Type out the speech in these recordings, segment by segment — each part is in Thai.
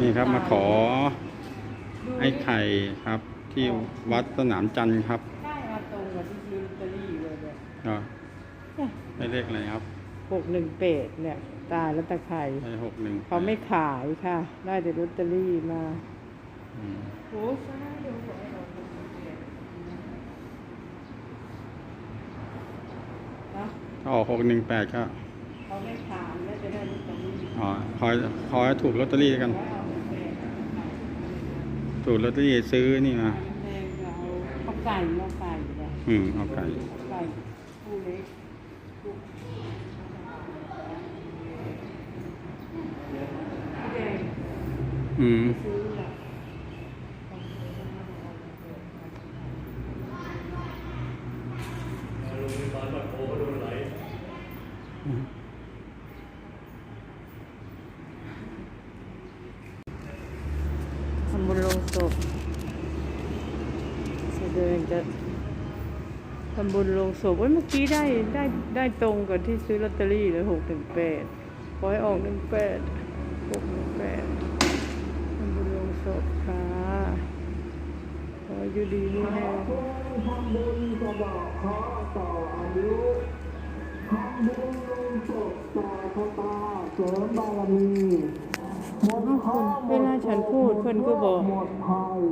นี่ครับมาขอไอ้ไข่ครับ ที่วัดสนามจันทร์ครับได้มาตรงกับที่ซื้อลอตเตอรี่เลยเนี่ยก็ได้เลขอะไรครับหกหนึ่งเป็ดเนี่ย ตายแล้วตะไคร่ได้หกหนึ่งเขาไม่ขายค่ะ ได้แต่ลอตเตอรี่มาอืมโอ้ใช่เดี๋ยวขอให้เราดูนะถ้าออกหกหนึ่งแปดก็เขาไม่ขายแล้วจะได้ลอตเตอรี่ อ๋อขอขอให้ถูกลอตเตอรี่กัน แล้วเอาเป็ด ถูกลอตเตอรี่ซื้อนี่มาแพงเราเอาไก่มาไก่เนี่ยอืมเอาไก่ไก่คู่เล็กคู่แดงอืมซื้อน่ะทำ บุญลงศพแสดงจะทำบุญลงศพเว้ยเมื่อกี้ได้ได้ได้ตรงกับที่ซื้อลอตเตอรี่เลยหกถึงแปดขอให้ออกหนึ่งแปดหกหนึ่งแปดทำบุญลงศพค่ะขออยู่ดีนี่แน่ทำบุญสะเดาะเคราะต่ออายุทำบุญลงศพต่อชะตาเสริมบารมีหมด เวลาฉันพูดเพื่อนก็บอก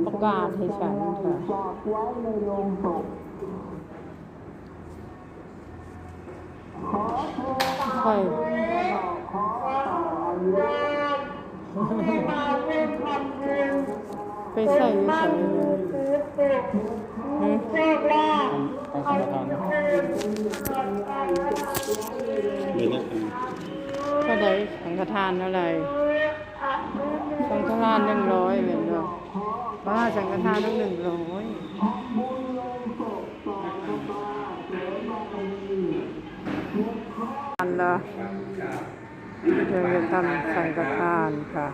ประกาศให้ฉันค่ะในโรงศพขอเชิญค่อยสะเดาะเคราะห์ต่ออายุให้มาร่วมทำบุญไปใส่ใส่โชคลาภเอาสังฆทานอืมก็ได้สังฆทานเท่าไร สังฆทานหนึ่งร้อยเหมือนกันบ้าสังฆทานต้องหนึ่งร้อยอันละเดี๋ยวจะทำสังฆทานค่ะ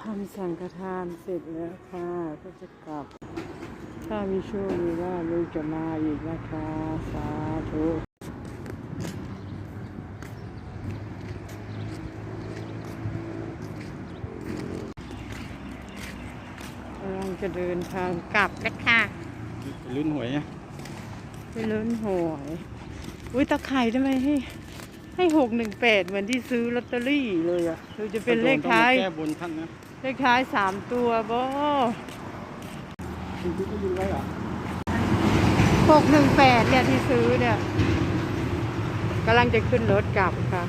ทำสังฆทานเสร็จแล้วค่ะ ก็จะกลับ ถ้ามีโชคมีว่าลูกจะมาอีกนะคะ สาธุ กำลัง จะเดินทางกลับแล้วค่ะลุ้นหวยนะไปลุ้นหวยอุ้ยตะไคร่ทำไมให้ให้หกหนึ่งแปดเหมือนที่ซื้อลอตเตอรี่เลยอะหรือจะเป็นเลขท้ายต้องมแก้บนท่านนะเลขท้ายสามตัวบ่คุณคิดว่ายืนไว้เหรอหกหนึ่งแปดเนี่ยที่ซื้อเนี่ยกำลังจะขึ้นรถกลับค่ะ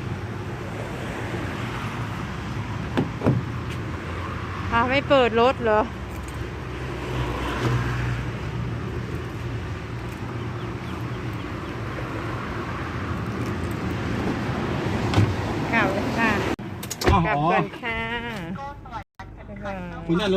พาไม่เปิดรถเหรอ กลับแล้วค่ะอ๋อกลับก่อนค่ะบ๊ายบายคุณน่าร